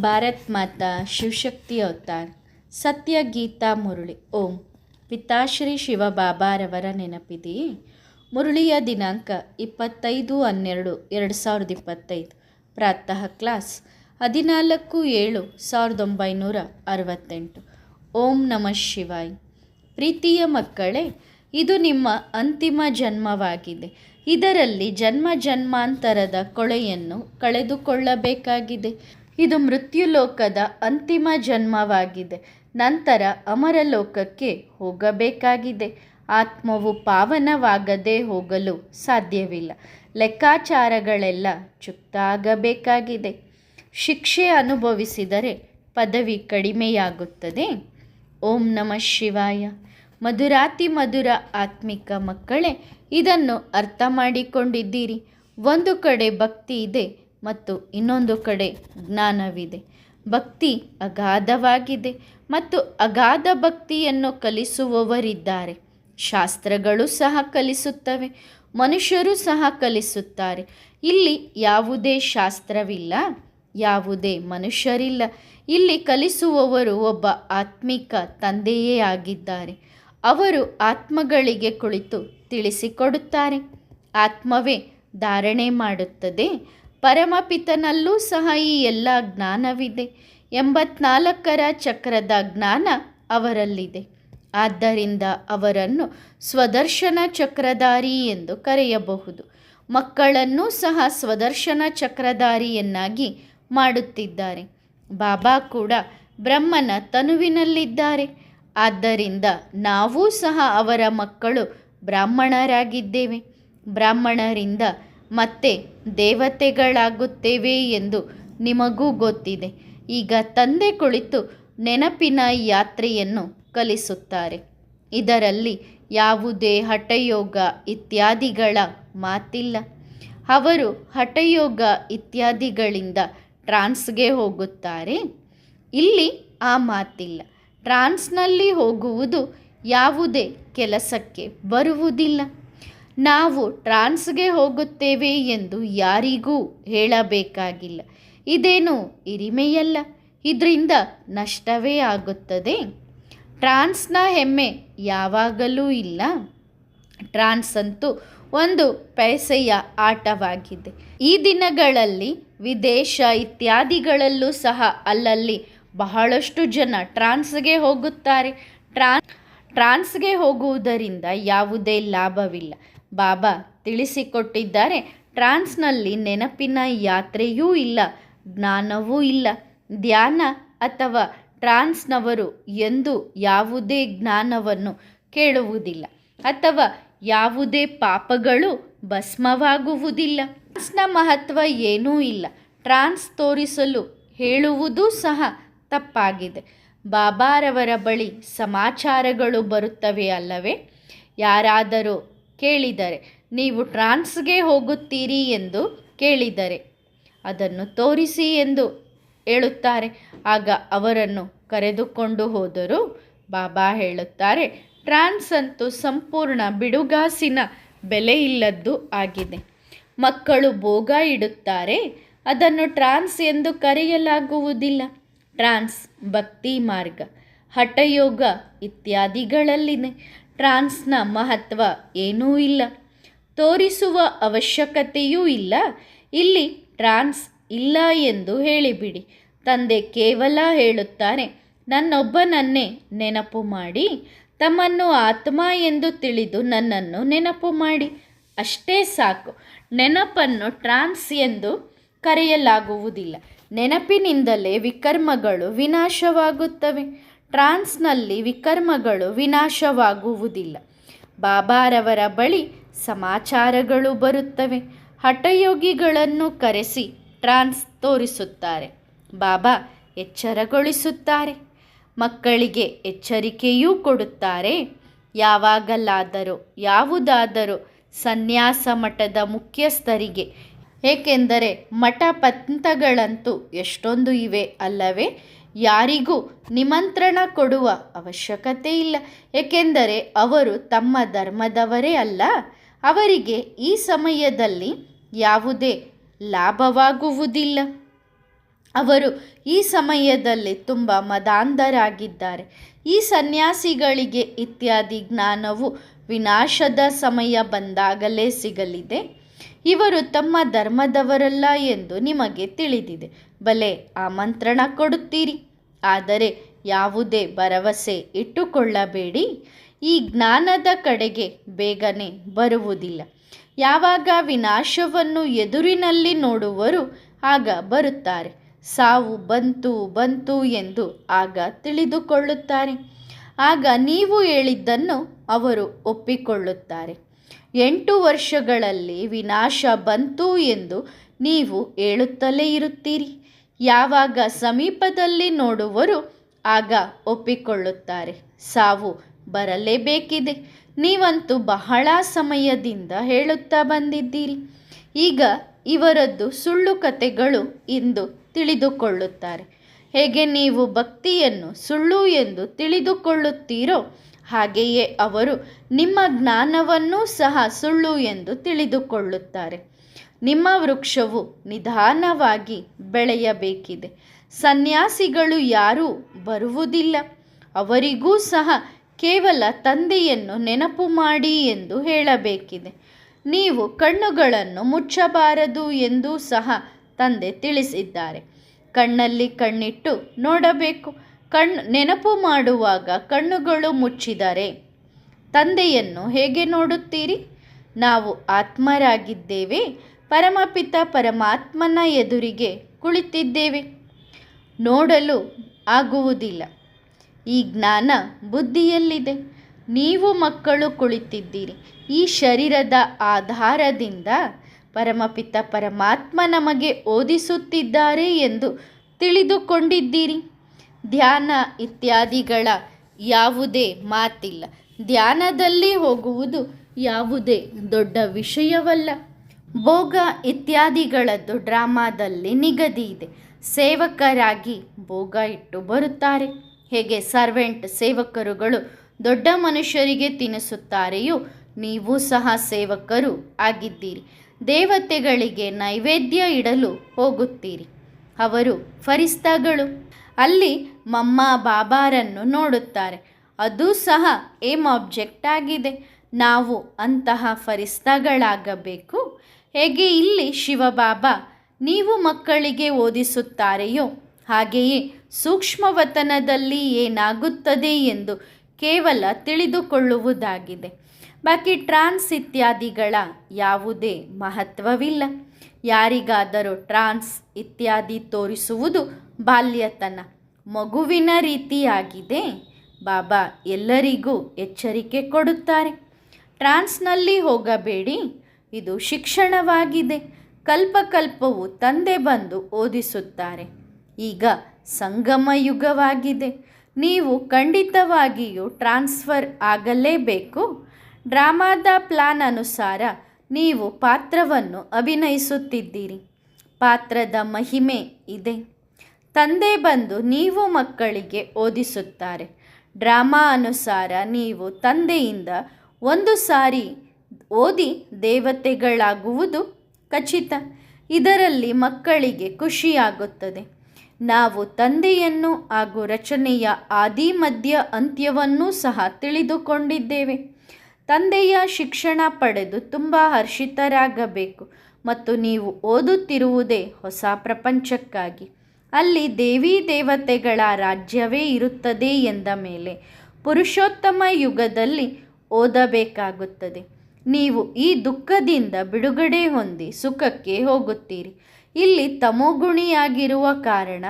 ಭಾರತ್ ಮಾತಾ Shivashakti avatar. ಸತ್ಯ ಗೀತಾ ಮುರುಳಿ. ಓಂ. ಪಿತಾಶ್ರೀ ಶಿವಬಾಬಾರವರ ನೆನಪಿದೆಯೇ ಮುರುಳಿಯ ದಿನಾಂಕ ಇಪ್ಪತ್ತೈದು ಹನ್ನೆರಡು ಎರಡು ಸಾವಿರದ ಇಪ್ಪತ್ತೈದು. ಪ್ರಾತಃ ಕ್ಲಾಸ್ ಹದಿನಾಲ್ಕು ಏಳು ಸಾವಿರದ ಒಂಬೈನೂರ ಅರವತ್ತೆಂಟು. ಓಂ ನಮಃ ಶಿವಾಯ್. ಪ್ರೀತಿಯ ಮಕ್ಕಳೇ, ಇದು ನಿಮ್ಮ ಅಂತಿಮ ಜನ್ಮವಾಗಿದೆ. ಇದರಲ್ಲಿ ಜನ್ಮ ಜನ್ಮಾಂತರದ ಕೊಳೆಯನ್ನು ಕಳೆದುಕೊಳ್ಳಬೇಕಾಗಿದೆ. ಇದು ಮೃತ್ಯುಲೋಕದ ಅಂತಿಮ ಜನ್ಮವಾಗಿದೆ. ನಂತರ ಅಮರಲೋಕಕ್ಕೆ ಹೋಗಬೇಕಾಗಿದೆ. ಆತ್ಮವು ಪಾವನವಾಗದೆ ಹೋಗಲು ಸಾಧ್ಯವಿಲ್ಲ. ಲೆಕ್ಕಾಚಾರಗಳೆಲ್ಲ ಚುಕ್ತಾಗಬೇಕಾಗಿದೆ. ಶಿಕ್ಷೆ ಅನುಭವಿಸಿದರೆ ಪದವಿ ಕಡಿಮೆಯಾಗುತ್ತದೆ. ಓಂ ನಮಃ ಶಿವಾಯ. ಮಧುರಾತಿ ಮಧುರ ಆತ್ಮಿಕ ಮಕ್ಕಳೇ, ಇದನ್ನು ಅರ್ಥ ಮಾಡಿಕೊಂಡಿದ್ದೀರಿ. ಒಂದು ಕಡೆ ಭಕ್ತಿ ಇದೆ ಮತ್ತು ಇನ್ನೊಂದು ಕಡೆ ಜ್ಞಾನವಿದೆ. ಭಕ್ತಿ ಅಗಾಧವಾಗಿದೆ ಮತ್ತು ಅಗಾಧ ಭಕ್ತಿಯನ್ನು ಕಲಿಸುವವರಿದ್ದಾರೆ. ಶಾಸ್ತ್ರಗಳು ಸಹ ಕಲಿಸುತ್ತವೆ, ಮನುಷ್ಯರು ಸಹ ಕಲಿಸುತ್ತಾರೆ. ಇಲ್ಲಿ ಯಾವುದೇ ಶಾಸ್ತ್ರವಿಲ್ಲ, ಯಾವುದೇ ಮನುಷ್ಯರಿಲ್ಲ. ಇಲ್ಲಿ ಕಲಿಸುವವರು ಒಬ್ಬ ಆತ್ಮಿಕ ತಂದೆಯೇ ಆಗಿದ್ದಾರೆ. ಅವರು ಆತ್ಮಗಳಿಗೆ ಕುಳಿತು ತಿಳಿಸಿಕೊಡುತ್ತಾರೆ. ಆತ್ಮವೇ ಧಾರಣೆ ಮಾಡುತ್ತದೆ ಪರಮಪಿತನಲ್ಲೂ ಸಹ ಈ ಎಲ್ಲ ಜ್ಞಾನವಿದೆ. ಎಂಬತ್ನಾಲ್ಕರ ಚಕ್ರದ ಜ್ಞಾನ ಅವರಲ್ಲಿದೆ. ಆದ್ದರಿಂದ ಅವರನ್ನು ಸ್ವದರ್ಶನ ಚಕ್ರಧಾರಿ ಎಂದು ಕರೆಯಬಹುದು. ಮಕ್ಕಳನ್ನೂ ಸಹ ಸ್ವದರ್ಶನ ಚಕ್ರಧಾರಿಯನ್ನಾಗಿ ಮಾಡುತ್ತಿದ್ದಾರೆ. ಬಾಬಾ ಕೂಡ ಬ್ರಹ್ಮನ ತನುವಿನಲ್ಲಿದ್ದಾರೆ. ಆದ್ದರಿಂದ ನಾವೂ ಸಹ ಅವರ ಮಕ್ಕಳು ಬ್ರಾಹ್ಮಣರಾಗಿದ್ದೇವೆ. ಬ್ರಾಹ್ಮಣರಿಂದ ಮತ್ತೆ ದೇವತೆಗಳಾಗುತ್ತೇವೆ ಎಂದು ನಿಮಗೂ ಗೊತ್ತಿದೆ. ಈಗ ತಂದೆ ಕುಳಿತು ನೆನಪಿನ ಯಾತ್ರೆಯನ್ನು ಕಲಿಸುತ್ತಾರೆ. ಇದರಲ್ಲಿ ಯಾವುದೇ ಹಠಯೋಗ ಇತ್ಯಾದಿಗಳ ಮಾತಿಲ್ಲ. ಅವರು ಹಠಯೋಗ ಇತ್ಯಾದಿಗಳಿಂದ ಟ್ರಾನ್ಸ್ಗೆ ಹೋಗುತ್ತಾರೆ. ಇಲ್ಲಿ ಆ ಮಾತಿಲ್ಲ. ಟ್ರಾನ್ಸ್ನಲ್ಲಿ ಹೋಗುವುದು ಯಾವುದೇ ಕೆಲಸಕ್ಕೆ ಬರುವುದಿಲ್ಲ. ನಾವು ಟ್ರಾನ್ಸ್ಗೆ ಹೋಗುತ್ತೇವೆ ಎಂದು ಯಾರಿಗೂ ಹೇಳಬೇಕಾಗಿಲ್ಲ. ಇದೇನು ಹಿರಿಮೆಯಲ್ಲ. ಇದರಿಂದ ನಷ್ಟವೇ ಆಗುತ್ತದೆ. ಟ್ರಾನ್ಸ್ನ ಹೆಮ್ಮೆ ಯಾವಾಗಲೂ ಇಲ್ಲ. ಟ್ರಾನ್ಸ್ ಅಂತೂ ಒಂದು ಪೈಸೆಯ ಆಟವಾಗಿದೆ. ಈ ದಿನಗಳಲ್ಲಿ ವಿದೇಶ ಇತ್ಯಾದಿಗಳಲ್ಲೂ ಸಹ ಅಲ್ಲಲ್ಲಿ ಬಹಳಷ್ಟು ಜನ ಟ್ರಾನ್ಸ್ಗೆ ಹೋಗುತ್ತಾರೆ. ಟ್ರಾನ್ಸ್ ಟ್ರಾನ್ಸ್ಗೆ ಹೋಗುವುದರಿಂದ ಯಾವುದೇ ಲಾಭವಿಲ್ಲ. ಬಾಬಾ ತಿಳಿಸಿಕೊಟ್ಟಿದ್ದಾರೆ. ಟ್ರಾನ್ಸ್ನಲ್ಲಿ ನೆನಪಿನ ಯಾತ್ರೆಯೂ ಇಲ್ಲ, ಜ್ಞಾನವೂ ಇಲ್ಲ. ಧ್ಯಾನ ಅಥವಾ ಟ್ರಾನ್ಸ್ನವರು ಎಂದು ಯಾವುದೇ ಜ್ಞಾನವನ್ನು ಕೇಳುವುದಿಲ್ಲ ಅಥವಾ ಯಾವುದೇ ಪಾಪಗಳು ಭಸ್ಮವಾಗುವುದಿಲ್ಲ. ಟ್ರಾನ್ಸ್ನ ಮಹತ್ವ ಏನೂ ಇಲ್ಲ. ಟ್ರಾನ್ಸ್ ತೋರಿಸಲು ಹೇಳುವುದೂ ಸಹ ತಪ್ಪಾಗಿದೆ. ಬಾಬಾರವರ ಬಳಿ ಸಮಾಚಾರಗಳು ಬರುತ್ತವೆ ಅಲ್ಲವೇ? ಯಾರಾದರೂ ಕೇಳಿದರೆ. ನೀವು ಟ್ರಾನ್ಸ್ಗೆ ಹೋಗುತ್ತೀರಿ ಎಂದು ಕೇಳಿದರೆ. ಅದನ್ನು ತೋರಿಸಿ ಎಂದು ಹೇಳುತ್ತಾರೆ. ಆಗ ಅವರನ್ನು ಕರೆದುಕೊಂಡು ಹೋದರು ಬಾಬಾ ಹೇಳುತ್ತಾರೆ, ಟ್ರಾನ್ಸ್ ಅಂತೂ ಸಂಪೂರ್ಣ ಬಿಡುಗಾಸಿನ ಬೆಲೆ ಇಲ್ಲದ್ದು ಆಗಿದೆ. ಮಕ್ಕಳು ಭೋಗ ಇಡುತ್ತಾರೆ. ಅದನ್ನು ಟ್ರಾನ್ಸ್ ಎಂದು ಕರೆಯಲಾಗುವುದಿಲ್ಲ. ಟ್ರಾನ್ಸ್ ಭಕ್ತಿ ಮಾರ್ಗ, ಹಠಯೋಗ ಇತ್ಯಾದಿಗಳಲ್ಲಿದೆ. ಟ್ರಾನ್ಸ್ನ ಮಹತ್ವ ಏನೂ ಇಲ್ಲ. ತೋರಿಸುವ ಅವಶ್ಯಕತೆಯೂ ಇಲ್ಲ. ಇಲ್ಲಿ ಟ್ರಾನ್ಸ್ ಇಲ್ಲ ಎಂದು ಹೇಳಿಬಿಡಿ. ತಂದೆ ಕೇವಲ ಹೇಳುತ್ತಾರೆ ನನ್ನೊಬ್ಬನನ್ನೇ ನೆನಪು ಮಾಡಿ, ತಮ್ಮನ್ನು ಆತ್ಮ ಎಂದು ತಿಳಿದು ನನ್ನನ್ನು ನೆನಪು ಮಾಡಿ. ಅಷ್ಟೇ ಸಾಕು. ನೆನಪನ್ನು ಟ್ರಾನ್ಸ್ ಎಂದು ಕರೆಯಲಾಗುವುದಿಲ್ಲ. ನೆನಪಿನಿಂದಲೇ ವಿಕರ್ಮಗಳು ವಿನಾಶವಾಗುತ್ತವೆ. ಟ್ರಾನ್ಸ್ನಲ್ಲಿ ವಿಕರ್ಮಗಳು ವಿನಾಶವಾಗುವುದಿಲ್ಲ. ಬಾಬಾರವರ ಬಳಿ ಸಮಾಚಾರಗಳು ಬರುತ್ತವೆ. ಹಠಯೋಗಿಗಳನ್ನು ಕರೆಸಿ ಟ್ರಾನ್ಸ್ ತೋರಿಸುತ್ತಾರೆ. ಬಾಬಾ ಎಚ್ಚರಗೊಳಿಸುತ್ತಾರೆ. ಮಕ್ಕಳಿಗೆ ಎಚ್ಚರಿಕೆಯೂ ಕೊಡುತ್ತಾರೆ. ಯಾವಾಗಲಾದರೂ, ಯಾವುದಾದರೂ ಸನ್ಯಾಸ ಮಠದ ಮುಖ್ಯಸ್ಥರಿಗೆ, ಏಕೆಂದರೆ ಮಠ ಪಂಥಗಳಂತೂ ಎಷ್ಟೊಂದು ಇವೆ ಅಲ್ಲವೇ? ಯಾರಿಗೂ ನಿಮಂತ್ರಣ ಕೊಡುವ ಅವಶ್ಯಕತೆ ಇಲ್ಲ. ಏಕೆಂದರೆ ಅವರು ತಮ್ಮ ಧರ್ಮದವರೇ ಅಲ್ಲ. ಅವರಿಗೆ ಈ ಸಮಯದಲ್ಲಿ ಯಾವುದೇ ಲಾಭವಾಗುವುದಿಲ್ಲ. ಅವರು ಈ ಸಮಯದಲ್ಲಿ ತುಂಬ ಮದಾಂಧರಾಗಿದ್ದಾರೆ. ಈ ಸನ್ಯಾಸಿಗಳಿಗೆ ಇತ್ಯಾದಿ ಜ್ಞಾನವು ವಿನಾಶದ ಸಮಯ ಬಂದಾಗಲೇ ಸಿಗಲಿದೆ. ಇವರು ತಮ್ಮ ಧರ್ಮದವರಲ್ಲ ಎಂದು ನಿಮಗೆ ತಿಳಿದಿದೆ. ಬಲೆ ಆಮಂತ್ರಣ ಕೊಡುತ್ತೀರಿ. ಆದರೆ ಯಾವುದೇ ಭರವಸೆ ಇಟ್ಟುಕೊಳ್ಳಬೇಡಿ. ಈ ಜ್ಞಾನದ ಕಡೆಗೆ ಬೇಗನೆ ಬರುವುದಿಲ್ಲ. ಯಾವಾಗ ವಿನಾಶವನ್ನು ಎದುರಿನಲ್ಲಿ ನೋಡುವರು, ಆಗ ಬರುತ್ತಾರೆ. ಸಾವು ಬಂತು ಬಂತು ಎಂದು ಆಗ ತಿಳಿದುಕೊಳ್ಳುತ್ತಾರೆ. ಆಗ ನೀವು ಹೇಳಿದ್ದನ್ನು ಅವರು ಒಪ್ಪಿಕೊಳ್ಳುತ್ತಾರೆ. ಎಂಟು ವರ್ಷಗಳಲ್ಲಿ ವಿನಾಶ ಬಂತು ಎಂದು ನೀವು ಹೇಳುತ್ತಲೇ ಇರುತ್ತೀರಿ. ಯಾವಾಗ ಸಮೀಪದಲ್ಲಿ ನೋಡುವರು, ಆಗ ಒಪ್ಪಿಕೊಳ್ಳುತ್ತಾರೆ. ಸಾವು ಬರಲೇಬೇಕಿದೆ. ನೀವಂತೂ ಬಹಳ ಸಮಯದಿಂದ ಹೇಳುತ್ತಾ ಬಂದಿದ್ದೀರಿ. ಈಗ ಇವರದ್ದು ಸುಳ್ಳು ಕತೆಗಳು ಎಂದು ತಿಳಿದುಕೊಳ್ಳುತ್ತಾರೆ. ಹೇಗೆ ನೀವು ಭಕ್ತಿಯನ್ನು ಸುಳ್ಳು ಎಂದು ತಿಳಿದುಕೊಳ್ಳುತ್ತೀರೋ ಹಾಗೆಯೇ ಅವರು ನಿಮ್ಮ ಜ್ಞಾನವನ್ನೂ ಸಹ ಸುಳ್ಳು ಎಂದು ತಿಳಿದುಕೊಳ್ಳುತ್ತಾರೆ. ನಿಮ್ಮ ವೃಕ್ಷವು ನಿಧಾನವಾಗಿ ಬೆಳೆಯಬೇಕಿದೆ. ಸನ್ಯಾಸಿಗಳು ಯಾರೂ ಬರುವುದಿಲ್ಲ. ಅವರಿಗೂ ಸಹ ಕೇವಲ ತಂದೆಯನ್ನು ನೆನಪು ಮಾಡಿ ಎಂದು ಹೇಳಬೇಕಿದೆ. ನೀವು ಕಣ್ಣುಗಳನ್ನು ಮುಚ್ಚಬಾರದು ಎಂದೂ ಸಹ ತಂದೆ ತಿಳಿಸಿದ್ದಾರೆ. ಕಣ್ಣಲ್ಲಿ ಕಣ್ಣಿಟ್ಟು ನೋಡಬೇಕು. ಕಣ್ಣು ನೆನಪು ಮಾಡುವಾಗ ಕಣ್ಣುಗಳು ಮುಚ್ಚಿದರೆ, ತಂದೆಯನ್ನು ಹೇಗೆ ನೋಡುತ್ತೀರಿ? ನಾವು ಆತ್ಮರಾಗಿದ್ದೇವೆ, ಪರಮಪಿತ ಪರಮಾತ್ಮನ ಎದುರಿಗೆ ಕುಳಿತಿದ್ದೇವೆ. ನೋಡಲು ಆಗುವುದಿಲ್ಲ. ಈ ಜ್ಞಾನ ಬುದ್ಧಿಯಲ್ಲಿದೆ. ನೀವು ಮಕ್ಕಳು ಕುಳಿತಿದ್ದೀರಿ. ಈ ಶರೀರದ ಆಧಾರದಿಂದ ಪರಮಪಿತ ಪರಮಾತ್ಮ ನಮಗೆ ಓದಿಸುತ್ತಿದ್ದಾರೆ ಎಂದು ತಿಳಿದುಕೊಂಡಿದ್ದೀರಿ. ಧ್ಯಾನ ಇತ್ಯಾದಿಗಳ ಯಾವುದೇ ಮಾತಿಲ್ಲ. ಧ್ಯಾನದಲ್ಲಿ ಹೋಗುವುದು ಯಾವುದೇ ದೊಡ್ಡ ವಿಷಯವಲ್ಲ. ಭೋಗ ಇತ್ಯಾದಿಗಳದ್ದು ಡ್ರಾಮಾದಲ್ಲಿ ನಿಗದಿ ಇದೆ. ಸೇವಕರಾಗಿ ಭೋಗ ಇಟ್ಟು ಬರುತ್ತಾರೆ. ಹೇಗೆ ಸರ್ವೆಂಟ್ ಸೇವಕರುಗಳು ದೊಡ್ಡ ಮನುಷ್ಯರಿಗೆ ತಿನ್ನಿಸುತ್ತಾರೆಯೋ ನೀವು ಸಹ ಸೇವಕರು ಆಗಿದ್ದೀರಿ. ದೇವತೆಗಳಿಗೆ ನೈವೇದ್ಯ ಇಡಲು ಹೋಗುತ್ತೀರಿ. ಅವರು ಫರಿಸ್ತಾಗಳು. ಅಲ್ಲಿ ಮಮ್ಮ ಬಾಬಾರನ್ನು ನೋಡುತ್ತಾರೆ. ಅದು ಸಹ ಏಮ್ ಆಬ್ಜೆಕ್ಟ್ ಆಗಿದೆ. ನಾವು ಅಂತಹ ಫರಿಸ್ತಾಗಳಾಗಬೇಕು. ಹೇಗೆ ಇಲ್ಲಿ ಶಿವಬಾಬಾ, ನೀವು ಮಕ್ಕಳಿಗೆ ಓದಿಸುತ್ತಾರೆಯೋ? ಹಾಗೆಯೇ ಸೂಕ್ಷ್ಮವತನದಲ್ಲಿ ಏನಾಗುತ್ತದೆ ಎಂದು ಕೇವಲ ತಿಳಿದುಕೊಳ್ಳುವುದಾಗಿದೆ. ಬಾಕಿ ಟ್ರಾನ್ಸ್ ಇತ್ಯಾದಿಗಳ ಯಾವುದೇ ಮಹತ್ವವಿಲ್ಲ. ಯಾರಿಗಾದರೂ ಟ್ರಾನ್ಸ್ ಇತ್ಯಾದಿ ತೋರಿಸುವುದು ಬಾಲ್ಯತನ ಮಗುವಿನ ರೀತಿಯಾಗಿದೆ. ಬಾಬಾ ಎಲ್ಲರಿಗೂ ಎಚ್ಚರಿಕೆ ಕೊಡುತ್ತಾರೆ. ಟ್ರಾನ್ಸ್ನಲ್ಲಿ ಹೋಗಬೇಡಿ. ಇದು ಶಿಕ್ಷಣವಾಗಿದೆ. ಕಲ್ಪಕಲ್ಪವು ತಂದೆ ಬಂದು ಓದಿಸುತ್ತಾರೆ. ಈಗ ಸಂಗಮ ಯುಗವಾಗಿದೆ. ನೀವು ಖಂಡಿತವಾಗಿಯೂ ಟ್ರಾನ್ಸ್ಫರ್ ಆಗಲೇಬೇಕು. ಡ್ರಾಮಾದ ಪ್ಲಾನ್ ಅನುಸಾರ ನೀವು ಪಾತ್ರವನ್ನು ಅಭಿನಯಿಸುತ್ತಿದ್ದೀರಿ. ಪಾತ್ರದ ಮಹಿಮೆ ಇದೆ. ತಂದೆ ಬಂದು ನೀವು ಮಕ್ಕಳಿಗೆ ಓದಿಸುತ್ತಾರೆ. ಡ್ರಾಮಾ ಅನುಸಾರ ನೀವು ತಂದೆಯಿಂದ ಒಂದು ಸಾರಿ ಓದಿ ದೇವತೆಗಳಾಗುವುದು ಖಚಿತ. ಇದರಲ್ಲಿ ಮಕ್ಕಳಿಗೆ ಖುಷಿಯಾಗುತ್ತದೆ. ನಾವು ತಂದೆಯನ್ನು ಹಾಗೂ ರಚನೆಯ ಆದಿ, ಮಧ್ಯ ಅಂತ್ಯವನ್ನೂ ಸಹ ತಿಳಿದುಕೊಂಡಿದ್ದೇವೆ. ತಂದೆಯ ಶಿಕ್ಷಣ ಪಡೆದು ತುಂಬ ಹರ್ಷಿತರಾಗಬೇಕು ಮತ್ತು ನೀವು ಓದುತ್ತಿರುವುದೇ ಹೊಸ ಪ್ರಪಂಚಕ್ಕಾಗಿ. ಅಲ್ಲಿ ದೇವಿ ದೇವತೆಗಳ ರಾಜ್ಯವೇ ಇರುತ್ತದೆ ಎಂದ ಮೇಲೆ ಪುರುಷೋತ್ತಮ ಯುಗದಲ್ಲಿ ಓದಬೇಕಾಗುತ್ತದೆ. ನೀವು ಈ ದುಃಖದಿಂದ ಬಿಡುಗಡೆ ಹೊಂದಿ ಸುಖಕ್ಕೆ ಹೋಗುತ್ತೀರಿ. ಇಲ್ಲಿ ತಮೋಗುಣಿಯಾಗಿರುವ ಕಾರಣ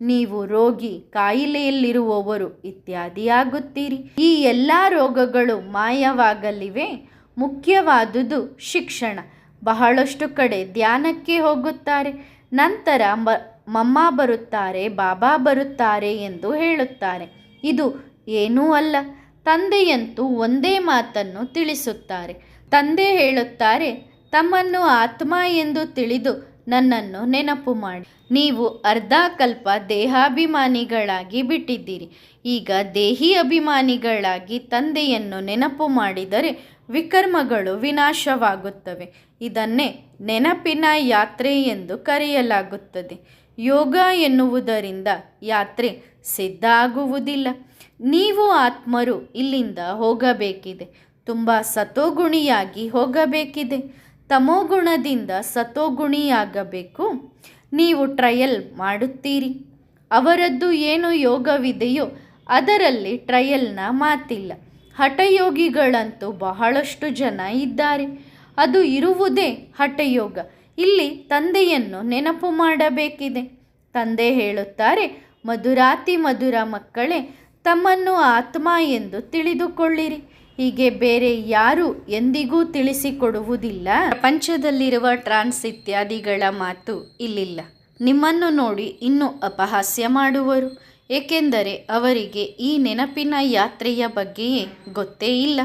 ನೀವು ರೋಗಿ ಕಾಯಿಲೆಯಲ್ಲಿರುವವರು ಇತ್ಯಾದಿಯಾಗುತ್ತೀರಿ. ಈ ಎಲ್ಲ ರೋಗಗಳು ಮಾಯವಾಗಲಿವೆ. ಮುಖ್ಯವಾದುದು ಶಿಕ್ಷಣ. ಬಹಳಷ್ಟು ಕಡೆ ಧ್ಯಾನಕ್ಕೆ ಹೋಗುತ್ತಾರೆ. ನಂತರ ಮಮ್ಮ ಬರುತ್ತಾರೆ, ಬಾಬಾ ಬರುತ್ತಾರೆ ಎಂದು ಹೇಳುತ್ತಾರೆ. ಇದು ಏನೂ ಅಲ್ಲ. ತಂದೆಯಂತೂ ಒಂದೇ ಮಾತನ್ನು ತಿಳಿಸುತ್ತಾರೆ. ತಂದೆ ಹೇಳುತ್ತಾರೆ, ತಮ್ಮನ್ನು ಆತ್ಮ ಎಂದು ತಿಳಿದು ನನ್ನನ್ನು ನೆನಪು ಮಾಡಿ. ನೀವು ಅರ್ಧ ಕಲ್ಪ ದೇಹಾಭಿಮಾನಿಗಳಾಗಿ ಬಿಟ್ಟಿದ್ದೀರಿ. ಈಗ ದೇಹಿ ಅಭಿಮಾನಿಗಳಾಗಿ ತಂದೆಯನ್ನು ನೆನಪು ಮಾಡಿದರೆ ವಿಕರ್ಮಗಳು ವಿನಾಶವಾಗುತ್ತವೆ. ಇದನ್ನೇ ನೆನಪಿನ ಯಾತ್ರೆ ಎಂದು ಕರೆಯಲಾಗುತ್ತದೆ. ಯೋಗ ಎನ್ನುವುದರಿಂದ ಯಾತ್ರೆ ಸಿದ್ಧ ಆಗುವುದಿಲ್ಲ ನೀವು ಆತ್ಮರು ಇಲ್ಲಿಂದ ಹೋಗಬೇಕಿದೆ. ತುಂಬ ಸತೋಗುಣಿಯಾಗಿ ಹೋಗಬೇಕಿದೆ. ತಮೋಗುಣದಿಂದ ಸತೋಗುಣಿಯಾಗಬೇಕು. ನೀವು ಟ್ರಯಲ್ ಮಾಡುತ್ತೀರಿ. ಅವರದ್ದು ಏನು ಯೋಗವಿದೆಯೋ ಅದರಲ್ಲಿ ಟ್ರಯಲ್ನ ಮಾತಿಲ್ಲ. ಹಠಯೋಗಿಗಳಂತೂ ಬಹಳಷ್ಟು ಜನ ಇದ್ದಾರೆ. ಅದು ಇರುವುದೇ ಹಠಯೋಗ. ಇಲ್ಲಿ ತಂದೆಯನ್ನು ನೆನಪು ಮಾಡಬೇಕಿದೆ. ತಂದೆ ಹೇಳುತ್ತಾರೆ, ಮಧುರಾತಿ ಮಧುರ ಮಕ್ಕಳೇ, ತಮ್ಮನ್ನು ಆತ್ಮ ಎಂದು ತಿಳಿದುಕೊಳ್ಳಿರಿ. ಹೀಗೆ ಬೇರೆ ಯಾರು ಎಂದಿಗೂ ತಿಳಿಸಿಕೊಡುವುದಿಲ್ಲ. ಪ್ರಪಂಚದಲ್ಲಿರುವ ಟ್ರಾನ್ಸ್ ಇತ್ಯಾದಿಗಳ ಮಾತು ಇಲ್ಲಿಲ್ಲ. ನಿಮ್ಮನ್ನು ನೋಡಿ ಇನ್ನೂ ಅಪಹಾಸ್ಯ ಮಾಡುವರು. ಏಕೆಂದರೆ ಅವರಿಗೆ ಈ ನೆನಪಿನ ಯಾತ್ರೆಯ ಬಗ್ಗೆಯೇ ಗೊತ್ತೇ ಇಲ್ಲ.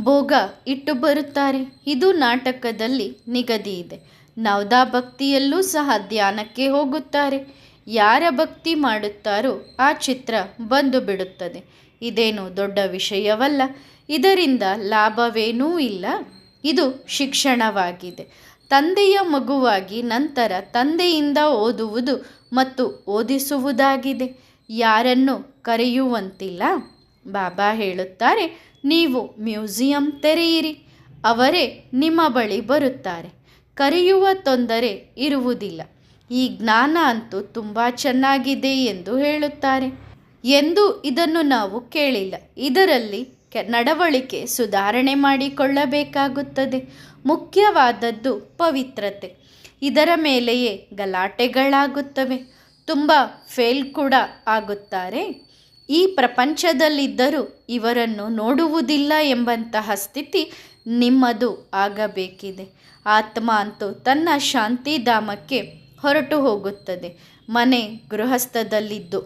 ಭೋಗ ಇಟ್ಟು ಬರುತ್ತಾರೆ. ಇದು ನಾಟಕದಲ್ಲಿ ನಿಗದಿ ಇದೆ ನವದಾ ಭಕ್ತಿಯಲ್ಲೂ ಸಹ ಧ್ಯಾನಕ್ಕೆ ಹೋಗುತ್ತಾರೆ. ಯಾರ ಭಕ್ತಿ ಮಾಡುತ್ತಾರೋ ಆ ಚಿತ್ರ ಬಂದು ಬಿಡುತ್ತದೆ. ಇದೇನು ದೊಡ್ಡ ವಿಷಯವಲ್ಲ. ಇದರಿಂದ ಲಾಭವೇನೂ ಇಲ್ಲ. ಇದು ಶಿಕ್ಷಣವಾಗಿದೆ. ತಂದೆಯ ಮಗುವಾಗಿ ನಂತರ ತಂದೆಯಿಂದ ಓದುವುದು ಮತ್ತು ಓದಿಸುವುದಾಗಿದೆ. ಯಾರನ್ನು ಕರೆಯುವಂತಿಲ್ಲ. ಬಾಬಾ ಹೇಳುತ್ತಾರೆ, ನೀವು ಮ್ಯೂಸಿಯಂ ತೆರೆಯಿರಿ. ಅವರೇ ನಿಮ್ಮ ಬಳಿ ಬರುತ್ತಾರೆ. ಕರೆಯುವ ತೊಂದರೆ ಇರುವುದಿಲ್ಲ. ಈ ಜ್ಞಾನ ಅಂತೂ ತುಂಬ ಚೆನ್ನಾಗಿದೆ ಎಂದು ಹೇಳುತ್ತಾರೆ. ಎಂದು ಇದನ್ನು ನಾವು ಕೇಳಿಲ್ಲ. ಇದರಲ್ಲಿ ನಡವಳಿಕೆ ಸುಧಾರಣೆ ಮಾಡಿಕೊಳ್ಳಬೇಕಾಗುತ್ತದೆ. ಮುಖ್ಯವಾದದ್ದು ಪವಿತ್ರತೆ. ಇದರ ಮೇಲೆಯೇ ಗಲಾಟೆಗಳಾಗುತ್ತವೆ. ತುಂಬ ಫೇಲ್ ಕೂಡ ಆಗುತ್ತಾರೆ. ಈ ಪ್ರಪಂಚದಲ್ಲಿದ್ದರೂ ಇವರನ್ನು ನೋಡುವುದಿಲ್ಲ ಎಂಬಂತಹ ಸ್ಥಿತಿ ನಿಮ್ಮದು ಆಗಬೇಕಿದೆ. ಆತ್ಮ ಅಂತೂ ತನ್ನ ಶಾಂತಿಧಾಮಕ್ಕೆ ಹೊರಟು ಹೋಗುತ್ತದೆ. ಮನೆ ಗೃಹಸ್ಥದಲ್ಲಿದ್ದು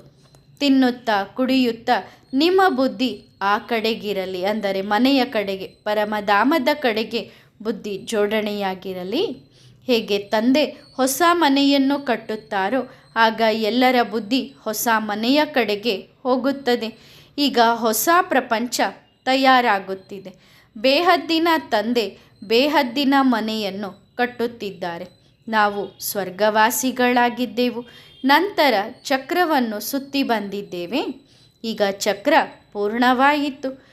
ತಿನ್ನುತ್ತಾ ಕುಡಿಯುತ್ತಾ ನಿಮ್ಮ ಬುದ್ಧಿ ಆ ಕಡೆಗಿರಲಿ ಅಂದರೆ ಮನೆಯ ಕಡೆಗೆ, ಪರಮಧಾಮದ ಕಡೆಗೆ ಬುದ್ಧಿ ಜೋಡಣೆಯಾಗಿರಲಿ. ಹೇಗೆ ತಂದೆ ಹೊಸ ಮನೆಯನ್ನು ಕಟ್ಟುತ್ತಾರೋ ಆಗ ಎಲ್ಲರ ಬುದ್ಧಿ ಹೊಸ ಮನೆಯ ಕಡೆಗೆ ಹೋಗುತ್ತದೆ. ಈಗ ಹೊಸ ಪ್ರಪಂಚ ತಯಾರಾಗುತ್ತಿದೆ. ಬೇಹದ್ದಿನ ತಂದೆ ಬೇಹದ್ದಿನ ಮನೆಯನ್ನು ಕಟ್ಟುತ್ತಿದ್ದಾರೆ. ನಾವು ಸ್ವರ್ಗವಾಸಿಗಳಾಗಿದ್ದೆವು. ನಂತರ ಚಕ್ರವನ್ನು ಸುತ್ತಿ ಬಂದಿದ್ದೇವೆ. ಈಗ ಚಕ್ರ ಪೂರ್ಣವಾಯಿತು.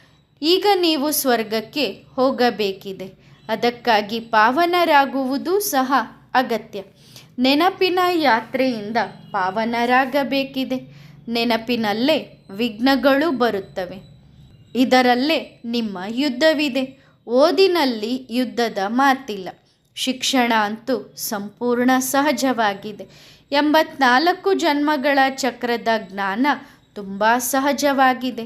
ಈಗ ನೀವು ಸ್ವರ್ಗಕ್ಕೆ ಹೋಗಬೇಕಿದೆ. ಅದಕ್ಕಾಗಿ ಪಾವನರಾಗುವುದು ಸಹ ಅಗತ್ಯ. ನೆನಪಿನ ಯಾತ್ರೆಯಿಂದ ಪಾವನರಾಗಬೇಕಿದೆ. ನೆನಪಿನಲ್ಲೇ ವಿಘ್ನಗಳು ಬರುತ್ತವೆ. ಇದರಲ್ಲೇ ನಿಮ್ಮ ಯುದ್ಧವಿದೆ. ಓದಿನಲ್ಲಿ ಯುದ್ಧದ ಮಾತಿಲ್ಲ. ಶಿಕ್ಷಣ ಅಂತೂ ಸಂಪೂರ್ಣ ಸಹಜವಾಗಿದೆ. ಎಂಬತ್ನಾಲ್ಕು ಜನ್ಮಗಳ ಚಕ್ರದ ಜ್ಞಾನ ತುಂಬ ಸಹಜವಾಗಿದೆ.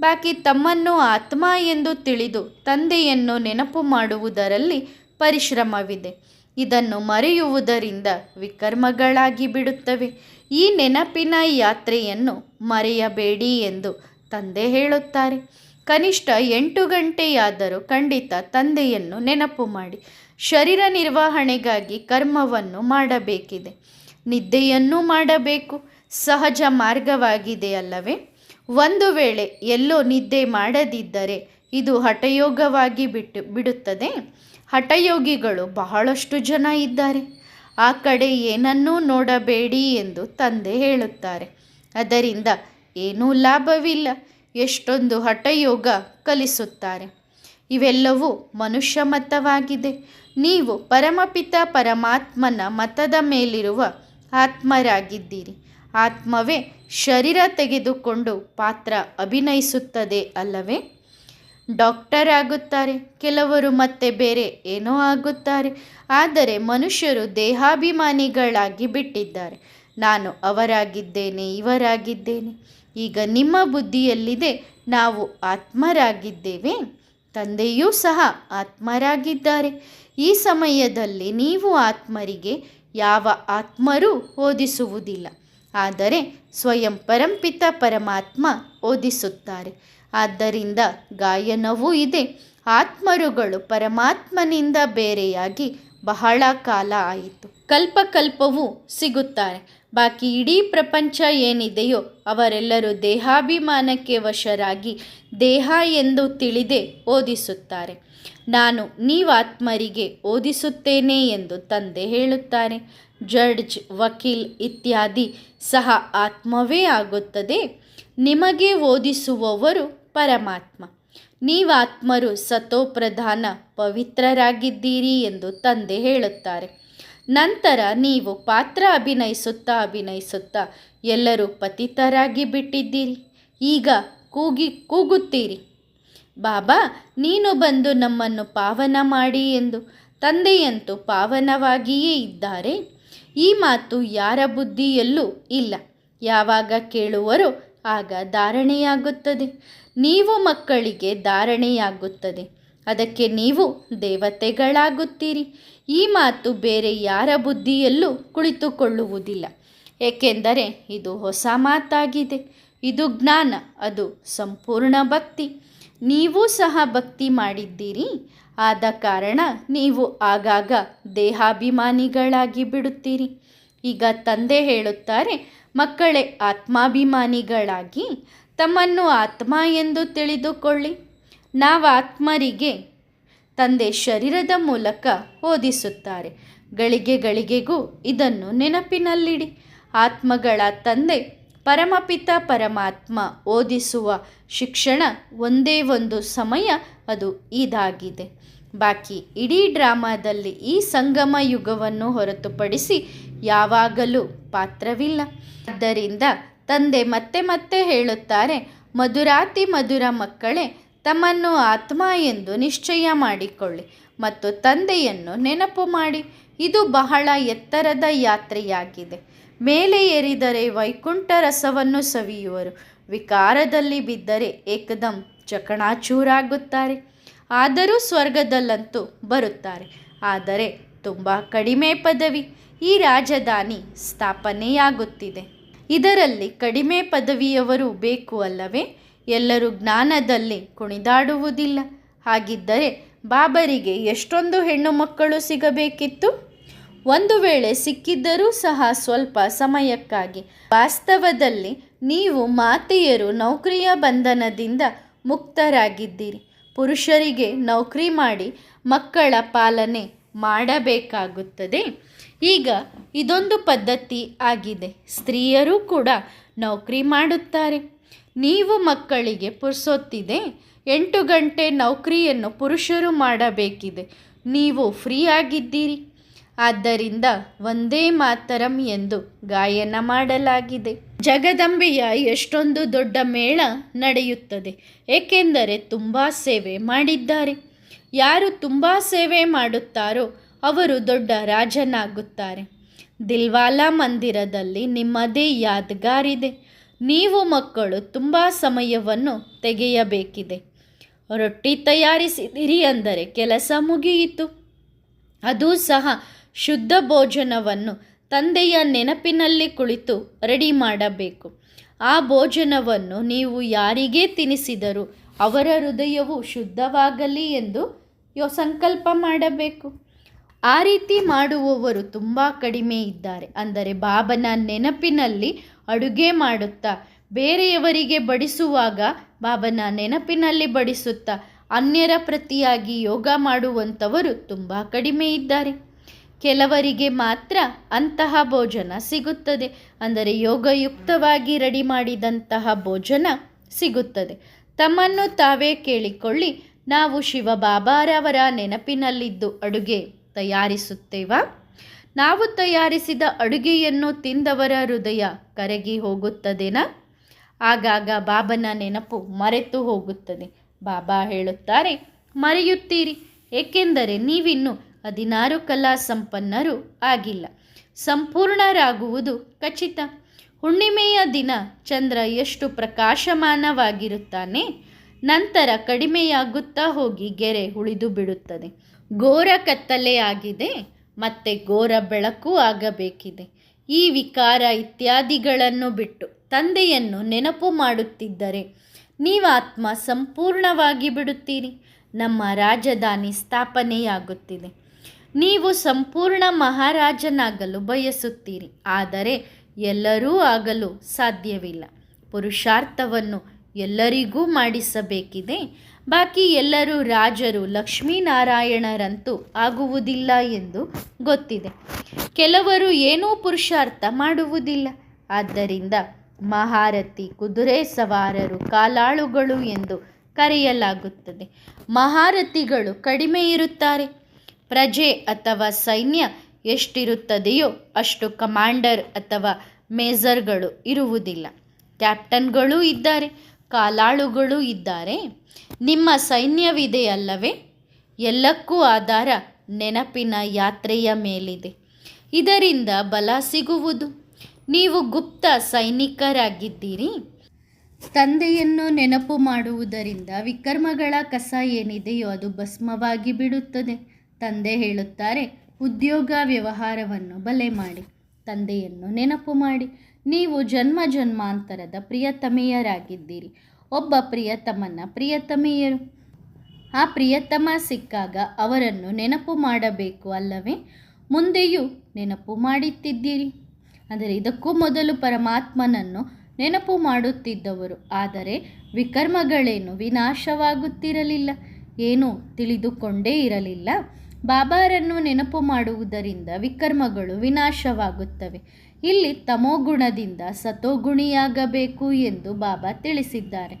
ಬಾಕಿ ತಮ್ಮನ್ನು ಆತ್ಮ ಎಂದು ತಿಳಿದು ತಂದೆಯನ್ನು ನೆನಪು ಮಾಡುವುದರಲ್ಲಿ ಪರಿಶ್ರಮವಿದೆ. ಇದನ್ನು ಮರೆಯುವುದರಿಂದ ವಿಕರ್ಮಗಳಾಗಿ ಬಿಡುತ್ತವೆ. ಈ ನೆನಪಿನ ಯಾತ್ರೆಯನ್ನು ಮರೆಯಬೇಡಿ ಎಂದು ತಂದೆ ಹೇಳುತ್ತಾರೆ. ಕನಿಷ್ಠ ಎಂಟು ಗಂಟೆಯಾದರೂ ಖಂಡಿತ ತಂದೆಯನ್ನು ನೆನಪು ಮಾಡಿ. ಶರೀರ ನಿರ್ವಹಣೆಗಾಗಿ ಕರ್ಮವನ್ನು ಮಾಡಬೇಕಿದೆ. ನಿದ್ದೆಯನ್ನೂ ಮಾಡಬೇಕು. ಸಹಜ ಮಾರ್ಗವಾಗಿದೆ ಅಲ್ಲವೇ? ಒಂದು ವೇಳೆ ಎಲ್ಲೋ ನಿದ್ದೆ ಮಾಡದಿದ್ದರೆ ಇದು ಹಠಯೋಗವಾಗಿ ಬಿಟ್ಟು ಬಿಡುತ್ತದೆ. ಹಠಯೋಗಿಗಳು ಬಹಳಷ್ಟು ಜನ ಇದ್ದಾರೆ. ಆ ಕಡೆ ಏನನ್ನೂ ನೋಡಬೇಡಿ ಎಂದು ತಂದೆ ಹೇಳುತ್ತಾರೆ. ಅದರಿಂದ ಏನೂ ಲಾಭವಿಲ್ಲ. ಎಷ್ಟೊಂದು ಹಠಯೋಗ ಕಲಿಸುತ್ತಾರೆ. ಇವೆಲ್ಲವೂ ಮನುಷ್ಯ ಮತವಾಗಿದೆ. ನೀವು ಪರಮಪಿತ ಪರಮಾತ್ಮನ ಮತದ ಮೇಲಿರುವ ಆತ್ಮರಾಗಿದ್ದೀರಿ. ಆತ್ಮವೇ ಶರೀರ ತೆಗೆದುಕೊಂಡು ಪಾತ್ರ ಅಭಿನಯಿಸುತ್ತದೆ ಅಲ್ಲವೇ? ಡಾಕ್ಟರ್ ಆಗುತ್ತಾರೆ. ಕೆಲವರು ಮತ್ತೆ ಬೇರೆ ಏನೋ ಆಗುತ್ತಾರೆ. ಆದರೆ ಮನುಷ್ಯರು ದೇಹಾಭಿಮಾನಿಗಳಾಗಿ ಬಿಟ್ಟಿದ್ದಾರೆ. ನಾನು ಅವರಾಗಿದ್ದೇನೆ, ಇವರಾಗಿದ್ದೇನೆ. ಈಗ ನಿಮ್ಮ ಬುದ್ಧಿಯಲ್ಲಿದೆ, ನಾವು ಆತ್ಮರಾಗಿದ್ದೇವೆ, ತಂದೆಯೂ ಸಹ ಆತ್ಮರಾಗಿದ್ದಾರೆ. ಈ ಸಮಯದಲ್ಲಿ ನೀವು ಆತ್ಮರಿಗೆ ಯಾವ ಆತ್ಮರೂ ಓದಿಸುವುದಿಲ್ಲ, ಆದರೆ ಸ್ವಯಂ ಪರಂಪಿತ ಪರಮಾತ್ಮ ಓದಿಸುತ್ತಾರೆ. ಆದ್ದರಿಂದ ಗಾಯನವೂ ಇದೆ. ಆತ್ಮರುಗಳು ಪರಮಾತ್ಮನಿಂದ ಬೇರೆಯಾಗಿ ಬಹಳ ಕಾಲ ಆಯಿತು. ಕಲ್ಪಕಲ್ಪವೂ ಸಿಗುತ್ತಾರೆ. ಬಾಕಿ ಇಡೀ ಪ್ರಪಂಚ ಏನಿದೆಯೋ ಅವರೆಲ್ಲರೂ ದೇಹಾಭಿಮಾನಕ್ಕೆ ವಶರಾಗಿ ದೇಹ ಎಂದು ತಿಳಿದೇ ಓದಿಸುತ್ತಾರೆ. ನಾನು ನೀವಾತ್ಮರಿಗೆ ಓದಿಸುತ್ತೇನೆ ಎಂದು ತಂದೆ ಹೇಳುತ್ತಾರೆ. ಜಡ್ಜ್, ವಕೀಲ್ ಇತ್ಯಾದಿ ಸಹ ಆತ್ಮವೇ ಆಗುತ್ತದೆ. ನಿಮಗೆ ಓದಿಸುವವರು ಪರಮಾತ್ಮ. ನೀವಾತ್ಮರು ಸತೋಪ್ರಧಾನ ಪವಿತ್ರರಾಗಿದ್ದೀರಿ ಎಂದು ತಂದೆ ಹೇಳುತ್ತಾರೆ. ನಂತರ ನೀವು ಪಾತ್ರ ಅಭಿನಯಿಸುತ್ತಾ ಅಭಿನಯಿಸುತ್ತಾ ಎಲ್ಲರೂ ಪತಿತರಾಗಿ ಬಿಟ್ಟಿದ್ದೀರಿ. ಈಗ ಕೂಗಿ ಕೂಗುತ್ತೀರಿ. ಬಾಬಾ, ನೀನು ಬಂದು ನಮ್ಮನ್ನು ಪಾವನ ಮಾಡಿ ಎಂದು ತಂದೆಯಂತೂ ಪಾವನವಾಗಿಯೇ ಇದ್ದಾರೆ. ಈ ಮಾತು ಯಾರ ಬುದ್ಧಿಯಲ್ಲೂ ಇಲ್ಲ. ಯಾವಾಗ ಕೇಳುವರೋ ಆಗ ಧಾರಣೆಯಾಗುತ್ತದೆ. ನೀವು ಮಕ್ಕಳಿಗೆ ಧಾರಣೆಯಾಗುತ್ತದೆ. ಅದಕ್ಕೆ ನೀವು ದೇವತೆಗಳಾಗುತ್ತೀರಿ. ಈ ಮಾತು ಬೇರೆ ಯಾರ ಬುದ್ಧಿಯಲ್ಲೂ ಕುಳಿತುಕೊಳ್ಳುವುದಿಲ್ಲ. ಏಕೆಂದರೆ ಇದು ಹೊಸ ಮಾತಾಗಿದೆ. ಇದು ಜ್ಞಾನ, ಅದು ಸಂಪೂರ್ಣ ಭಕ್ತಿ. ನೀವು ಸಹ ಭಕ್ತಿ ಮಾಡಿದ್ದೀರಿ. ಆದ ಕಾರಣ ನೀವು ಆಗಾಗ ದೇಹಾಭಿಮಾನಿಗಳಾಗಿ ಬಿಡುತ್ತೀರಿ. ಈಗ ತಂದೆ ಹೇಳುತ್ತಾರೆ ಮಕ್ಕಳೇ, ಆತ್ಮಾಭಿಮಾನಿಗಳಾಗಿ ತಮ್ಮನ್ನು ಆತ್ಮ ಎಂದು ತಿಳಿದುಕೊಳ್ಳಿ. ನಾವು ಆತ್ಮರಿಗೆ ತಂದೆ ಶರೀರದ ಮೂಲಕ ಓದಿಸುತ್ತಾರೆ. ಗಳಿಗೆ ಗಳಿಗೆಗೂ ಇದನ್ನು ನೆನಪಿನಲ್ಲಿಡಿ. ಆತ್ಮಗಳ ತಂದೆ, ಪರಮಪಿತ ಪರಮಾತ್ಮ ಓದಿಸುವ ಶಿಕ್ಷಣ ಒಂದೇ ಒಂದು ಸಮಯ ಅದು ಇದಾಗಿದೆ. ಬಾಕಿ. ಇಡೀ ಡ್ರಾಮಾದಲ್ಲಿ ಈ ಸಂಗಮ ಯುಗವನ್ನು ಹೊರತುಪಡಿಸಿ ಯಾವಾಗಲೂ ಪಾತ್ರವಿಲ್ಲ. ಆದ್ದರಿಂದ ತಂದೆ ಮತ್ತೆ ಮತ್ತೆ ಹೇಳುತ್ತಾರೆ, ಮಧುರಾತಿ ಮಧುರ ಮಕ್ಕಳೇ, ತಮ್ಮನ್ನು ಆತ್ಮ ಎಂದು ನಿಶ್ಚಯ ಮಾಡಿಕೊಳ್ಳಿ ಮತ್ತು ತಂದೆಯನ್ನು ನೆನಪು ಮಾಡಿ. ಇದು ಬಹಳ ಎತ್ತರದ ಯಾತ್ರೆಯಾಗಿದೆ. ಮೇಲೆ ಏರಿದರೆ ವೈಕುಂಠ ರಸವನ್ನು ಸವಿಯುವರು. ವಿಕಾರದಲ್ಲಿ ಬಿದ್ದರೆ ಏಕದಂ ಚಕಣಾಚೂರಾಗುತ್ತಾರೆ. ಆದರೂ ಸ್ವರ್ಗದಲ್ಲಂತೂ ಬರುತ್ತಾರೆ. ಆದರೆ ತುಂಬ ಕಡಿಮೆ ಪದವಿ, ಈ ರಾಜಧಾನಿ ಸ್ಥಾಪನೆಯಾಗುತ್ತಿದೆ. ಇದರಲ್ಲಿ ಕಡಿಮೆ ಪದವಿಯವರು ಬೇಕು ಅಲ್ಲವೇ? ಎಲ್ಲರೂ ಜ್ಞಾನದಲ್ಲಿ ಕುಣಿದಾಡುವುದಿಲ್ಲ. ಹಾಗಿದ್ದರೆ ಬಾಬರಿಗೆ ಎಷ್ಟೊಂದು ಹೆಣ್ಣು ಮಕ್ಕಳು ಸಿಗಬೇಕಿತ್ತು? ಒಂದು ವೇಳೆ ಸಿಕ್ಕಿದ್ದರೂ ಸಹ ಸ್ವಲ್ಪ ಸಮಯಕ್ಕಾಗಿ. ವಾಸ್ತವದಲ್ಲಿ ನೀವು ಮಾತೆಯರು ನೌಕರಿಯ ಬಂಧನದಿಂದ ಮುಕ್ತರಾಗಿದ್ದೀರಿ. ಪುರುಷರಿಗೆ ನೌಕರಿ ಮಾಡಿ ಮಕ್ಕಳ ಪಾಲನೆ ಮಾಡಬೇಕಾಗುತ್ತದೆ. ಈಗ ಇದೊಂದು ಪದ್ಧತಿ ಆಗಿದೆ. ಸ್ತ್ರೀಯರು ಕೂಡ ನೌಕರಿ ಮಾಡುತ್ತಾರೆ. ನೀವು ಮಕ್ಕಳಿಗೆ ಪುರ್ಸೊತ್ತಿದೆ. ಎಂಟು ಗಂಟೆ ನೌಕರಿಯನ್ನು ಪುರುಷರು ಮಾಡಬೇಕಿದೆ. ನೀವು ಫ್ರೀ ಆಗಿದ್ದೀರಿ. ಆದ್ದರಿಂದ ಒಂದೇ ಮಾತರಂ ಎಂದು ಗಾಯನ ಮಾಡಲಾಗಿದೆ. ಜಗದಂಬೆಯ ಎಷ್ಟೊಂದು ದೊಡ್ಡ ಮೇಳ ನಡೆಯುತ್ತದೆ, ಏಕೆಂದರೆ ತುಂಬ ಸೇವೆ ಮಾಡಿದ್ದಾರೆ. ಯಾರು ತುಂಬ ಸೇವೆ ಮಾಡುತ್ತಾರೋ ಅವರು ದೊಡ್ಡ ರಾಜನಾಗುತ್ತಾರೆ. ದಿಲ್ವಾಲಾ ಮಂದಿರದಲ್ಲಿ ನಿಮ್ಮದೇ ಯಾದ್ಗಾರಿದೆ. ನೀವು ಮಕ್ಕಳು ತುಂಬ ಸಮಯವನ್ನು ತೆಗೆಯಬೇಕಿದೆ. ರೊಟ್ಟಿ ತಯಾರಿಸಿದಿರಿ ಅಂದರೆ ಕೆಲಸ ಮುಗಿಯಿತು. ಅದೂ ಸಹ ಶುದ್ಧ ಭೋಜನವನ್ನು ತಂದೆಯ ನೆನಪಿನಲ್ಲಿ ಕುಳಿತು ರೆಡಿ ಮಾಡಬೇಕು. ಆ ಭೋಜನವನ್ನು ನೀವು ಯಾರಿಗೇ ತಿನಿಸಿದರೂ ಅವರ ಹೃದಯವು ಶುದ್ಧವಾಗಲಿ ಎಂದು ಯೋ ಸಂಕಲ್ಪ ಮಾಡಬೇಕು. ಆ ರೀತಿ ಮಾಡುವವರು ತುಂಬ ಕಡಿಮೆ ಇದ್ದಾರೆ. ಅಂದರೆ ಬಾಬನ ನೆನಪಿನಲ್ಲಿ ಅಡುಗೆ ಮಾಡುತ್ತಾ, ಬೇರೆಯವರಿಗೆ ಬಡಿಸುವಾಗ ಬಾಬನ ನೆನಪಿನಲ್ಲಿ ಬಡಿಸುತ್ತಾ, ಅನ್ಯರ ಪ್ರತಿಯಾಗಿ ಯೋಗ ಮಾಡುವಂಥವರು ತುಂಬ ಕಡಿಮೆ ಇದ್ದಾರೆ. ಕೆಲವರಿಗೆ ಮಾತ್ರ ಅಂತಹ ಭೋಜನ ಸಿಗುತ್ತದೆ. ಅಂದರೆ ಯೋಗಯುಕ್ತವಾಗಿ ರೆಡಿ ಮಾಡಿದಂತಹ ಭೋಜನ ಸಿಗುತ್ತದೆ. ತಮ್ಮನ್ನು ತಾವೇ ಕೇಳಿಕೊಳ್ಳಿ, ನಾವು ಶಿವಬಾಬಾರವರ ನೆನಪಿನಲ್ಲಿದ್ದು ಅಡುಗೆ ತಯಾರಿಸುತ್ತೇವಾ? ನಾವು ತಯಾರಿಸಿದ ಅಡುಗೆಯನ್ನು ತಿಂದವರ ಹೃದಯ ಕರಗಿ ಹೋಗುತ್ತದೆನಾ? ಆಗಾಗ ಬಾಬನ ನೆನಪು ಮರೆತು ಹೋಗುತ್ತದೆ. ಬಾಬಾ ಹೇಳುತ್ತಾರೆ, ಮರೆಯುತ್ತೀರಿ, ಏಕೆಂದರೆ ನೀವಿನ್ನು ಹದಿನಾರು ಕಲಾ ಸಂಪನ್ನರು ಆಗಿಲ್ಲ. ಸಂಪೂರ್ಣರಾಗುವುದು ಖಚಿತ. ಹುಣ್ಣಿಮೆಯ ದಿನ ಚಂದ್ರ ಎಷ್ಟು ಪ್ರಕಾಶಮಾನವಾಗಿರುತ್ತಾನೆ, ನಂತರ ಕಡಿಮೆಯಾಗುತ್ತಾ ಹೋಗಿ ಗೆರೆ ಉಳಿದು ಬಿಡುತ್ತದೆ. ಘೋರ ಕತ್ತಲೆಯಾಗಿದೆ ಮತ್ತೆ ಘೋರ ಬೆಳಕು ಆಗಬೇಕಿದೆ. ಈ ವಿಕಾರ ಇತ್ಯಾದಿಗಳನ್ನು ಬಿಟ್ಟು ತಂದೆಯನ್ನು ನೆನಪು ಮಾಡುತ್ತಿದ್ದರೆ ನೀವಾತ್ಮ ಸಂಪೂರ್ಣವಾಗಿ ಬಿಡುತ್ತೀರಿ. ನಮ್ಮ ರಾಜಧಾನಿ ಸ್ಥಾಪನೆಯಾಗುತ್ತಿದೆ. ನೀವು ಸಂಪೂರ್ಣ ಮಹಾರಾಜನಾಗಲು ಬಯಸುತ್ತೀರಿ. ಆದರೆ ಎಲ್ಲರೂ ಆಗಲು ಸಾಧ್ಯವಿಲ್ಲ. ಪುರುಷಾರ್ಥವನ್ನು ಎಲ್ಲರಿಗೂ ಮಾಡಿಸಬೇಕಿದೆ. ಬಾಕಿ ಎಲ್ಲರೂ ರಾಜರು ಲಕ್ಷ್ಮೀನಾರಾಯಣರಂತೂ ಆಗುವುದಿಲ್ಲ ಎಂದು ಗೊತ್ತಿದೆ. ಕೆಲವರು ಏನೂ ಪುರುಷಾರ್ಥ ಮಾಡುವುದಿಲ್ಲ. ಆದ್ದರಿಂದ ಮಹಾರಥಿ ಕುದುರೆ ಸವಾರರು ಕಾಲಾಳುಗಳು ಎಂದು ಕರೆಯಲಾಗುತ್ತದೆ. ಮಹಾರಥಿಗಳು ಕಡಿಮೆ ಇರುತ್ತಾರೆ. ಪ್ರಜೆ ಅಥವಾ ಸೈನ್ಯ ಎಷ್ಟಿರುತ್ತದೆಯೋ ಅಷ್ಟು ಕಮಾಂಡರ್ ಅಥವಾ ಮೇಜರ್ಗಳು ಇರುವುದಿಲ್ಲ. ಕ್ಯಾಪ್ಟನ್ಗಳೂ ಇದ್ದಾರೆ, ಕಾಲಾಳುಗಳೂ ಇದ್ದಾರೆ. ನಿಮ್ಮ ಸೈನ್ಯವಿದೆಯಲ್ಲವೇ ಎಲ್ಲಕ್ಕೂ ಆಧಾರ ನೆನಪಿನ ಯಾತ್ರೆಯ ಮೇಲಿದೆ. ಇದರಿಂದ ಬಲ ಸಿಗುವುದು. ನೀವು ಗುಪ್ತ ಸೈನಿಕರಾಗಿದ್ದೀರಿ. ತಂದೆಯನ್ನು ನೆನಪು ಮಾಡುವುದರಿಂದ ವಿಕರ್ಮಗಳ ಕಸ ಏನಿದೆಯೋ ಅದು ಭಸ್ಮವಾಗಿ ಬಿಡುತ್ತದೆ. ತಂದೆ ಹೇಳುತ್ತಾರೆ, ಉದ್ಯೋಗ ವ್ಯವಹಾರವನ್ನು ಬಲೆ ಮಾಡಿ, ತಂದೆಯನ್ನು ನೆನಪು ಮಾಡಿ. ನೀವು ಜನ್ಮ ಜನ್ಮಾಂತರದ ಪ್ರಿಯತಮೆಯರಾಗಿದ್ದೀರಿ. ಒಬ್ಬ ಪ್ರಿಯತಮನ ಪ್ರಿಯತಮೆಯರು. ಆ ಪ್ರಿಯತಮ ಸಿಕ್ಕಾಗ ಅವರನ್ನು ನೆನಪು ಮಾಡಬೇಕು ಅಲ್ಲವೇ? ಮುಂದೆಯೂ ನೆನಪು ಮಾಡುತ್ತಿದ್ದೀರಿ. ಅಂದರೆ ಇದಕ್ಕೂ ಮೊದಲು ಪರಮಾತ್ಮನನ್ನು ನೆನಪು ಮಾಡುತ್ತಿದ್ದವರು. ಆದರೆ ವಿಕರ್ಮಗಳೇನು ವಿನಾಶವಾಗುತ್ತಿರಲಿಲ್ಲ? ಏನೂ ತಿಳಿದುಕೊಂಡೇ ಇರಲಿಲ್ಲ? ಬಾಬಾರನ್ನು ನೆನಪು ಮಾಡುವುದರಿಂದ ವಿಕರ್ಮಗಳು ವಿನಾಶವಾಗುತ್ತವೆ. ಇಲ್ಲಿ ತಮೋಗುಣದಿಂದ ಸತೋಗುಣಿಯಾಗಬೇಕು ಎಂದು ಬಾಬಾ ತಿಳಿಸಿದ್ದಾರೆ.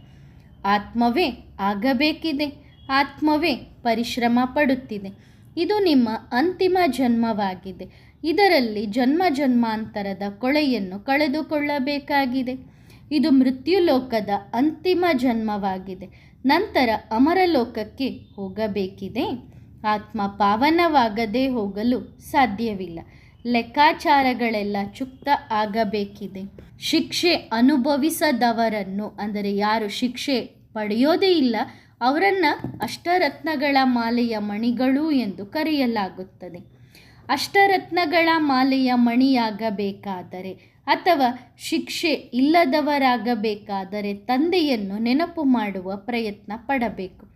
ಆತ್ಮವೇ ಆಗಬೇಕಿದೆ. ಆತ್ಮವೇ ಪರಿಶ್ರಮ ಪಡುತ್ತಿದೆ. ಇದು ನಿಮ್ಮ ಅಂತಿಮ ಜನ್ಮವಾಗಿದೆ. ಇದರಲ್ಲಿ ಜನ್ಮ ಜನ್ಮಾಂತರದ ಕೊಳೆಯನ್ನು ಕಳೆದುಕೊಳ್ಳಬೇಕಾಗಿದೆ. ಇದು ಮೃತ್ಯುಲೋಕದ ಅಂತಿಮ ಜನ್ಮವಾಗಿದೆ. ನಂತರ ಅಮರಲೋಕಕ್ಕೆ ಹೋಗಬೇಕಿದೆ. ಆತ್ಮ ಪಾವನವಾಗದೇ ಹೋಗಲು ಸಾಧ್ಯವಿಲ್ಲ. ಲೆಕ್ಕಾಚಾರಗಳೆಲ್ಲ ಚುಕ್ತ ಆಗಬೇಕಿದೆ. ಶಿಕ್ಷೆ ಅನುಭವಿಸದವರನ್ನು, ಅಂದರೆ ಯಾರು ಶಿಕ್ಷೆ ಪಡೆಯೋದೇ ಇಲ್ಲ, ಅವರನ್ನು ಅಷ್ಟರತ್ನಗಳ ಮಾಲೆಯ ಮಣಿಗಳು ಎಂದು ಕರೆಯಲಾಗುತ್ತದೆ. ಅಷ್ಟರತ್ನಗಳ ಮಾಲೆಯ ಮಣಿಯಾಗಬೇಕಾದರೆ ಅಥವಾ ಶಿಕ್ಷೆ ಇಲ್ಲದವರಾಗಬೇಕಾದರೆ ತಂದೆಯನ್ನು ನೆನಪು ಮಾಡುವ ಪ್ರಯತ್ನ ಪಡಬೇಕು.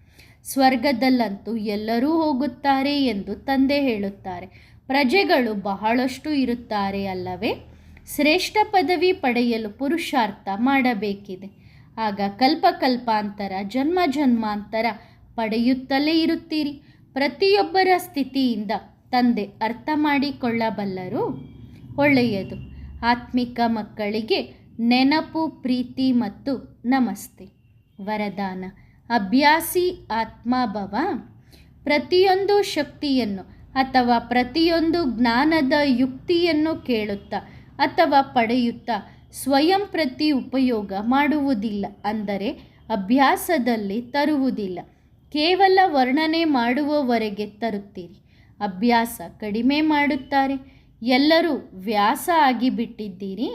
ಸ್ವರ್ಗದಲ್ಲಂತೂ ಎಲ್ಲರೂ ಹೋಗುತ್ತಾರೆ ಎಂದು ತಂದೆ ಹೇಳುತ್ತಾರೆ. ಪ್ರಜೆಗಳು ಬಹಳಷ್ಟು ಇರುತ್ತಾರೆ ಅಲ್ಲವೇ? ಶ್ರೇಷ್ಠ ಪದವಿ ಪಡೆಯಲು ಪುರುಷಾರ್ಥ ಮಾಡಬೇಕಿದೆ. ಆಗ ಕಲ್ಪಕಲ್ಪಾಂತರ ಜನ್ಮ ಜನ್ಮಾಂತರ ಪಡೆಯುತ್ತಲೇ ಇರುತ್ತೀರಿ. ಪ್ರತಿಯೊಬ್ಬರ ಸ್ಥಿತಿಯಿಂದ ತಂದೆ ಅರ್ಥ ಮಾಡಿಕೊಳ್ಳಬಲ್ಲರು? ಒಳ್ಳೆಯದು. ಆತ್ಮಿಕ ಮಕ್ಕಳಿಗೆ ನೆನಪು, ಪ್ರೀತಿ ಮತ್ತು ನಮಸ್ತೆ. ವರದಾನ. ಅಭ್ಯಾಸಿ ಆತ್ಮಭವ, ಪ್ರತಿಯೊಂದು ಶಕ್ತಿಯನ್ನು ಅಥವಾ ಪ್ರತಿಯೊಂದು ಜ್ಞಾನದ ಯುಕ್ತಿಯನ್ನು ಕೇಳುತ್ತಾ ಅಥವಾ ಪಡೆಯುತ್ತಾ ಸ್ವಯಂ ಪ್ರತಿ ಉಪಯೋಗ ಮಾಡುವುದಿಲ್ಲ ಅಂದರೆ ಅಭ್ಯಾಸದಲ್ಲಿ ತರುವುದಿಲ್ಲ. ಕೇವಲ ವರ್ಣನೆ ಮಾಡುವವರೆಗೆ ತರುತ್ತೀರಿ. ಅಭ್ಯಾಸ ಕಡಿಮೆ ಮಾಡುತ್ತಾರೆ. ಎಲ್ಲರೂ ವ್ಯಾಸ ಆಗಿಬಿಟ್ಟಿದ್ದೀರಿ.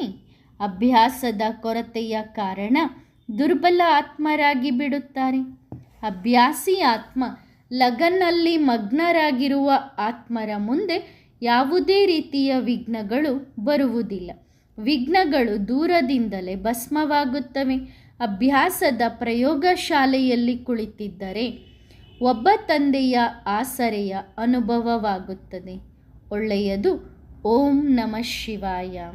ಅಭ್ಯಾಸದ ಕೊರತೆಯ ಕಾರಣ ದುರ್ಬಲ ಆತ್ಮರಾಗಿ ಬಿಡುತ್ತಾರೆ. ಅಭ್ಯಾಸಿ ಆತ್ಮ ಲಗನ್ನಲ್ಲಿ ಮಗ್ನರಾಗಿರುವ ಆತ್ಮರ ಮುಂದೆ ಯಾವುದೇ ರೀತಿಯ ವಿಘ್ನಗಳು ಬರುವುದಿಲ್ಲ. ವಿಘ್ನಗಳು ದೂರದಿಂದಲೇ ಭಸ್ಮವಾಗುತ್ತವೆ. ಅಭ್ಯಾಸದ ಪ್ರಯೋಗಶಾಲೆಯಲ್ಲಿ ಕುಳಿತಿದ್ದರೆ ಒಬ್ಬ ತಂದೆಯ ಆಸರೆಯ ಅನುಭವವಾಗುತ್ತದೆ. ಒಳ್ಳೆಯದು. ಓಂ ನಮಃ ಶಿವಾಯ.